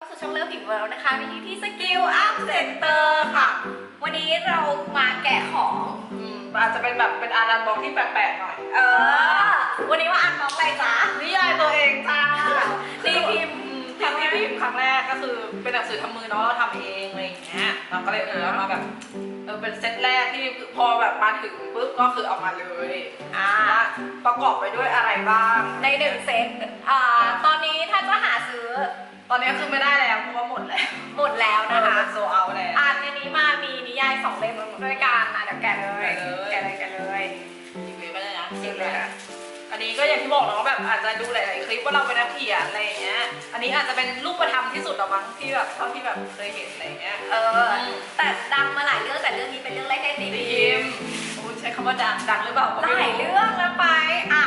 ก็คือช่องเลิฟผิวเวิร์นะคะวิธีที่สกิลอัพเซ็นเตอร์ค่ะ วันนี้เรามาแกะของ อืมอาจจะเป็นแบบเป็นอารันบล็อกที่แปลกๆหน่อย เออ วันนี้ว่าอันบ็อกอะไรจ๊ะ นิยายตัวเองจ้าตีพิมพ์ครั้งที่พิมพ์ครั้งแรกก็คือเป็นหนังสือทำมือเนาะเราทำเองอะไรอย่างเงี้ย เราก็เลยเออเอามาแบบเออเป็นเซตแรกที่พอแบบมาถึงปุ๊บก็คือเอามาเลย อ่าว่าประกอบไปด้วยอะไรบ้าง ในหนึ่งเซต อ่า ตอน อนนี้คือไม่ได้แล้วเพราะว่าหมดแล้วหมดแล้วนะคะ โซเอาแล้วอ่านในนี้มามีนิยายสองเล่มด้วยกันอะเดี๋ยวแกะเลย แกะเลยแกะเลยแกะเลยอีกเลยไม่ได้นะอีกเลยนะอันนี้ก็อย่างที่บอกเนาะแบบอาจจะดูหลายๆคลิปว่าเราเป็นนักเขียนอะไรอย่างเงี้ย อันนี้อาจจะเป็นรูปธรรมที่สุดหรอมั้งที่แบบเท่าที่แบบเคยเห็นอะไรอย่างเงี้ย เออ แต่ดังมาหลายเรื่องแต่เรื่องนี้เป็นเรื่องแรกให้ตีดีพิมมพ์โอ้ยใช้คำว่าดังดังหรือเปล่าก็หไม่ลายเรื่องนะไป อะ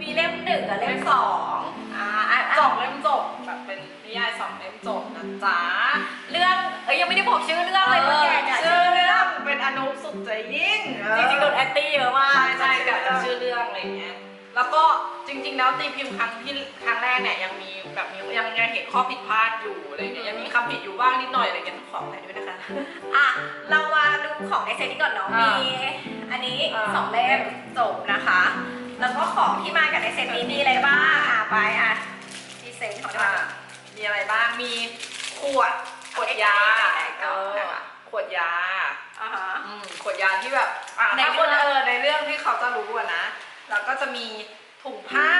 มีเล่มหนึ่งกับเล่มสองอ่าอะสอะองเล่ม องเล่มจบนะจ๊ะเรื่องเอ้ยยังไม่ได้บอกชื่อเรื่องเลยเมื่อกี้เนี่ยชื่อเรื่องเป็นอนุสุดใจยิ่งจริงๆโดนแอนตี้เยอะมากใช่ใช่เดี๋ยวจะชื่อเรื่องอะไรอย่างเงี้ยแล้วก็จริง ๆ แล้วตีพิมพ์ครั้งที่ครั้งแรกเนี่ยยังมีแบบมียังยังเห็นข้อผิดพลาดอยู่อะไรเงี้ยยังมีคำผิดอยู่บ้างนิดหน่อยอะไรเงี้ยขออภัยด้วยนะคะอะเรามาดูของในเซตนี้ก่อนเนาะอ่ามีอันนี้อ่าสองเล่มจบนะคะ แล้วก็ของที่มากับในเซตนี้มีอะไรบ้างอะไปอะดีเซนของที่อ่ามา มีอะไรบ้าง มีขวด ขวดยาเอาเอใกล้ๆก่อนอนะคะขวดยาอ่าฮะ อืมขวดยาที่แบบอะในถ้าคนเรื่อง เออในเรื่องที่เขาจะรู้อะนะ แล้วก็จะมีถุงผ้า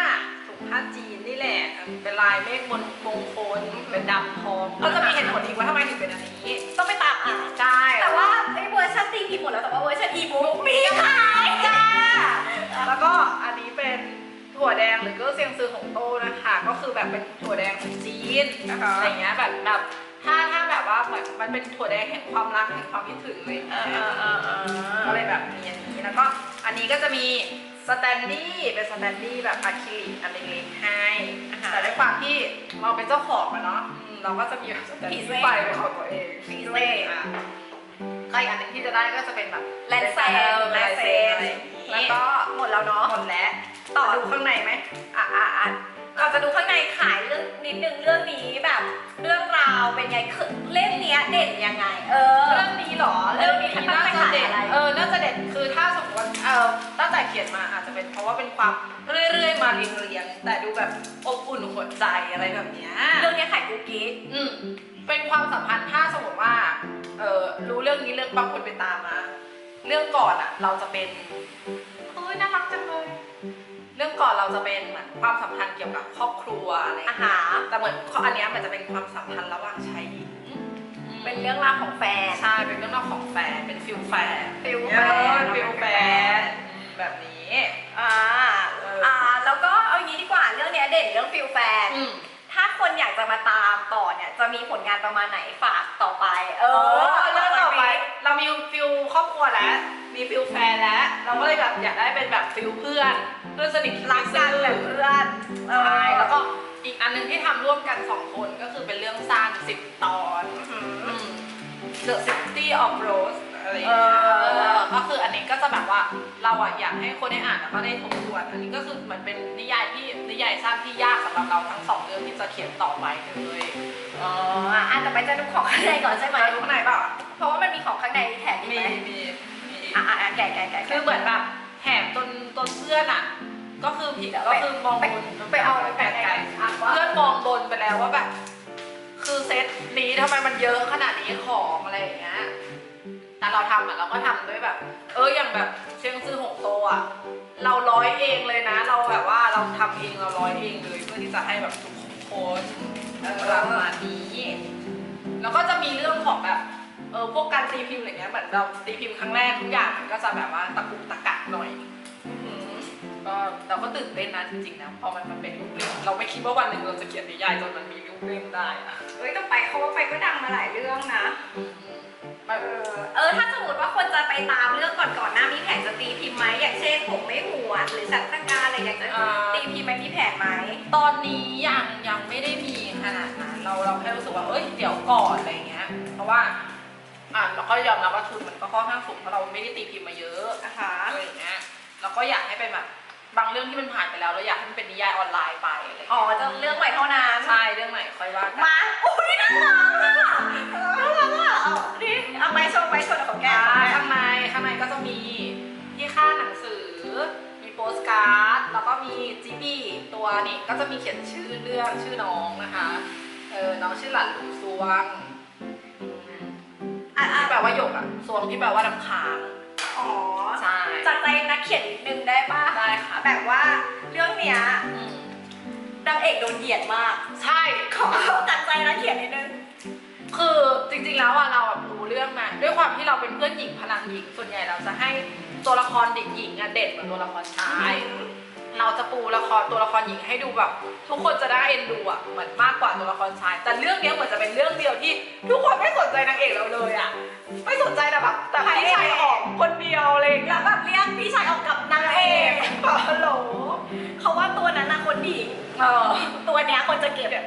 ถุงผ้าจีนนี่แหละ เป็นลายเมฆมนมงคล เป็นดำทองก็จะมีเหตุผลอีกว่าทำไมถึงเป็นอันนี้ต้องไปตามอ่านใช่แต่ว่าไอ้เวอร์ชันตีพิมพ์หมดแล้วแต่ว่าเวอร์ชันอีบุ๊กมีขายจ้า แล้วก็อันนี้เป็นถั่วแดงหรือเก็เซียงซือของโต้นะคะก็ คือแบบเป็นถั่วแดงของจีนนะคะอะไรเงี้ยแบบแบบถ้าถ้าแบบว่าเหมือนมันเป็นถั่วแดงแห่งความรักแห่งความคิดถึงอะไรอย่างเอเงี้อยเออเออเออก็เลยแบบมีอันนี้แล้วก็อันนี้ก็จะมีสแตนดี้เป็นสแตนดี้แบบอะคริลิกอันเล็กๆให้แต่ด้วยความที่เราเป็นเจ้าของอะเนาะอืมเราก็จะมีแบบสแตนดี้ไฟเป็นของตัวเองพิเศษอะก็อีกอันหนึงที่จะได้ก็จะเป็นแบบแลนเซนแลนเซนอะไรอย่างงี้แล้วก็หมดแล้วเนาะหมดแล้วต่ต่ออดูดูข้างในไหมอะอะอะ ก่อนจะดูข้างในขายเรื่องนิดนึงเรื่องนี้แบบ เรื่องราวเป็นไงคือเล่มเนี้ยเด่นยังไง เออ เรื่องนี้เหรอ เรื่องนี้น่าตั้งใจจะเด่นขายอะไรเออ น่าจะเด่นคือถ้าสมมติว่าเออตั้งแต่เขียนมาอาจจะเป็นเพราะว่าเป็นความเรื่อยๆมาเรียงๆแต่ดูแบบอบอุ่นหัวใจอะไรแบบเนี้ยเรื่องเนี้ยขายกุ๊กกิ๊กอืมเป็นความสัมพันธ์ถ้าสมมติว่าเออรู้เรื่องนี้เรื่องบางคนไปตามมา เรื่องก่อนอะ เราจะเป็นเฮ้ยน่ารักจังเลย เรื่องก่อนเราจะเป็นเหมือนความสัมพันธ์เกี่ยวกับครอบครัวอะไรอย่างอาเงี้ยหารแต่เหมือนข้ออันเนี้ยมันจะเป็นความสัมพันธ์ระหว่างชายหญิงเป็นเรื่องราวของแฟน ใช่ เป็นเรื่องราวของแฟน เป็นฟิลแฟนฟิลเอแฟนอฟิลแฟนแบบนี้ อ่าเอออ่อ่า แล้วก็เอางี้ดีกว่า เรื่องเนี้ยเด่นเรื่องฟิลแฟนอืมถ้าคนอยากจะมาตามต่อเนี่ย จะมีผลงานประมาณไหนฝากต่อไป เอเอออเรื่องต่อไป เรามีฟิลครอบครัวแล้ว มีฟิลแฟนแล้ว เราก็เลยแบบอยากได้เป็นแบบฟิลเพื่อน เพื่อนสนิทรักกันแบบเพื่อนใช่แล้วก็อีกอันหนึงที่ทำร่วมกันสองคนก็คือเป็นเรื่องสั้นสิบตอนอืมอืม The City of Rose อะไรอย่างเอเงี้ยอเออก็คืออันนี้ก็จะแบบว่าเราอะอยากให้คนได้อ่านแล้วก็ได้ทบทวน อันนี้ก็คือเหมือนเป็นนิยายที่นิยายสั้นที่ยากสำหรับเราทั้งสองเรื่องที่จะเขียนต่อไปเลยอ๋ออะต่อไปจะดูของข้างในก่อนใช่ไหมมาดูข้างในเปล่า เพราะว่ามันมีของข้างในแถมอีกมีไหมมีมี อะอะอะแกะแกะแกะคือเหมือนแบบแถมจนจนเพื่อนอะก็คือผิดก็คือมองบนไปเอาไปไกไกลลๆอะว่เพื่อนมองบนไปแล้วว่าแบบ คือเซตนี้ทำไมมันเยอะขนาดนี้ของอะไรอย่างเงี้ยแต่เราทำอะเราก็ทำด้วยแบบ เอออย่างแบบเชียงซื้อหงโตอะเราร้อยเองเลยนะ เราแบบว่าเราทำเองเราร้อยเองเลยเพื่อที่จะให้แบบทุกคนเออประมาณนี้แล้วก็จะมีเรื่องของแบบ ออพวกการตีพิมพ์อะไรเงี้ยเหมือนเราตีพิมพ์ครั้งแรกทุกอย่างมันก็จะแบบว่าตะกุกตะกักหน่อยอืมก็เราก็ตื่นเต้นนะจริงๆนะพอมันมันเป็นลูกเล่มเราไม่คิดว่าวันหนึ่งเราจะเขียนนิยายจนมันมีลูกเล่มได้อะเฮ้ยต่อไปเขาว่าไปก็ดังมาหลายเรื่องนะมันเออเออถ้าสมมติว่าคนจะไปตามเรื่องก่อนๆหน้ามีแผนจะตีพิมพ์ไหมอย่างเช่นผมไม่หวดหรือชัตตการอะไรอยากจะตีพิมพ์ไหมมีแผนไหมตอนนี้ยังยังไม่ได้มีขนาดนั้นเราเราแค่รู้สึกว่าเอ้ยเดี๋ยวก่อนอะไรเงี้ยเพราะว่า อะเราก็ยอมรับว่าทุนมันก็ค่อนข้างสูงเพราะเราไม่ได้ตีพิมพ์มาเยอะนะคะอะไรอย่างเงี้ยเราก็อยากให้เป็นแบบบางเรื่องที่มันผ่านไปแล้วเราอยากให้มันเป็นนิยายออนไลน์ไปอะไรอย่างอ๋อเงี้ยจะเรื่องใหม่เท่านั้นใช่เรื่องไหนค่อยว่ากันมาอุ้ยน่ารักอะน่ารักอะเอาดิเอาไม้โชว์ไม้โชว์เดี๋ยวของแกอ่าของแกข้างในข้างในก็จะมีที่ค่าหนังสือ มีโปสการ์ดแล้วก็มีจีบีตัวนี่ก็จะมีเขียนชื่อเรื่องชื่อน้องนะคะเออน้องชื่อหลันหลูซวง อะอะที่แปลว่าหยกอะซวงที่แปลว่าน้ำค้าง อ๋อใช่ จากใจนักเขียนนิดนึงได้ป่ะได้ค่ะ แบบว่าเรื่องเนี้ยอืมนางเอกโดนเหยียดมากใช่ ขอจากใจนักเขียนนิดนึง คือจริงๆแล้วอะเราอะรู้เรื่องนะด้วยความที่เราเป็นเพื่อนหญิงพลังหญิงส่วนใหญ่เราจะให้ตัวละครเด็กหญิงอะเด่นกว่าตัวละครชาย เราจะปูละครตัวละครหญิงให้ดูแบบ ทุกคนจะได้เอ็นดูอะเหมือนมากกว่าตัวละครชาย แต่เรื่องเนี้ยเหมือนจะเป็นเรื่องเดียวที่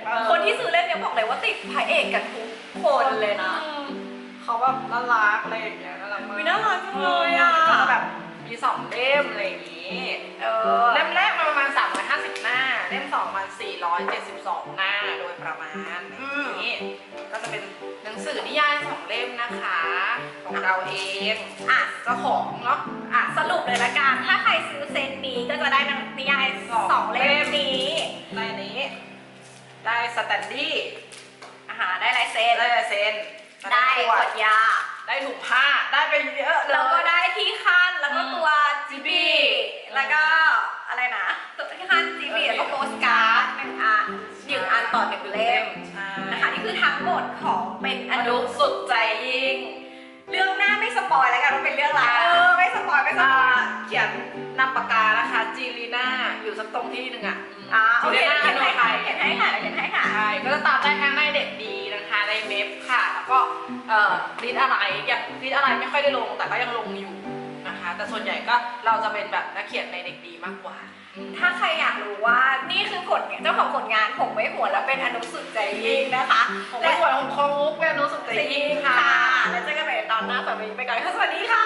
คนจะเก็บเออคนที่ซื้อเล่มเนี้ยบอกเลยว่าติดพระเอกกันทุกคนเลยนะอืมเขาแบบน่ารักอะไรอย่างเงี้ยน่ารักมากอุ๊ยน่ารักจังเลยอะก็จะแบบมีสองเล่มอะไรอย่างงี้ เออ เล่มแรกมันประมาณ 350 หน้า เล่มสองประมาณ472 หน้าโดยประมาณอืมนี้ก็จะเป็นหนังสือนิยายสองเล่มนะคะ ของเราเองอะเจ้าของเนาะอะสรุปเลยละกัน ถ้าใครซื้อเซตนี้ก็จะได้หนังนิยายสองเล่มนี้ได้นี้ ได้สแตนดี้อาหารได้ลายเซ็นได้ลายเซ็นได้ขขววดดยา ได้ถุงผ้าได้ไปเยอะเลยแล้วก็ได้ที่ขั้นแล้วก็อืมตัวจีบีแล้วก็อะไรนะตัวที่ขั้นจีบีเออแล้วก็โปสการ์ดหนึ่งอันหนึ่งอันต่อหนึ่งเล่มใช่นะคะนี่คือทั้งหมดของเป็นออนุนุสุดใจยิ่ง สปอยแล้วกันว่าเป็นเรื่องอะไรอ่าเออไม่สปอยไม่สอ่าปอยเขียนนามปากกานะคะจีลีน่าอยู่สักตรงที่หนึ่งอะอ่าโอจีเคลีน่าเขียนโนให้ไทค่ะยเขียนให้ค่ะเขียนให้ค่ะใช่ก็จะตามได้ทั้งในเด็กดีนะคะในเมฟค่ะ แล้วก็เอ่อลิดอะไรอย่างลิดอะไรไม่ค่อยได้ลงแต่ก็ยังลงอยู่นะคะ แต่ส่วนใหญ่ก็เราจะเป็นแบบนักเขียนในเด็กดีมากกว่า ถ้าใครอยากรู้ว่านี่คือ ผลเจ้าของผลงานผมไม่หัวและเป็นอนุสุดใจยิ่งนะคะของไม่หวยของคงมุกเป็นอนุสุขใจยิ่งค่ะ แล้วเจอกันใหม่ในตอนหน้าสำหรับวันนี้ไปก่อนค่ะสวัสดีค่ะ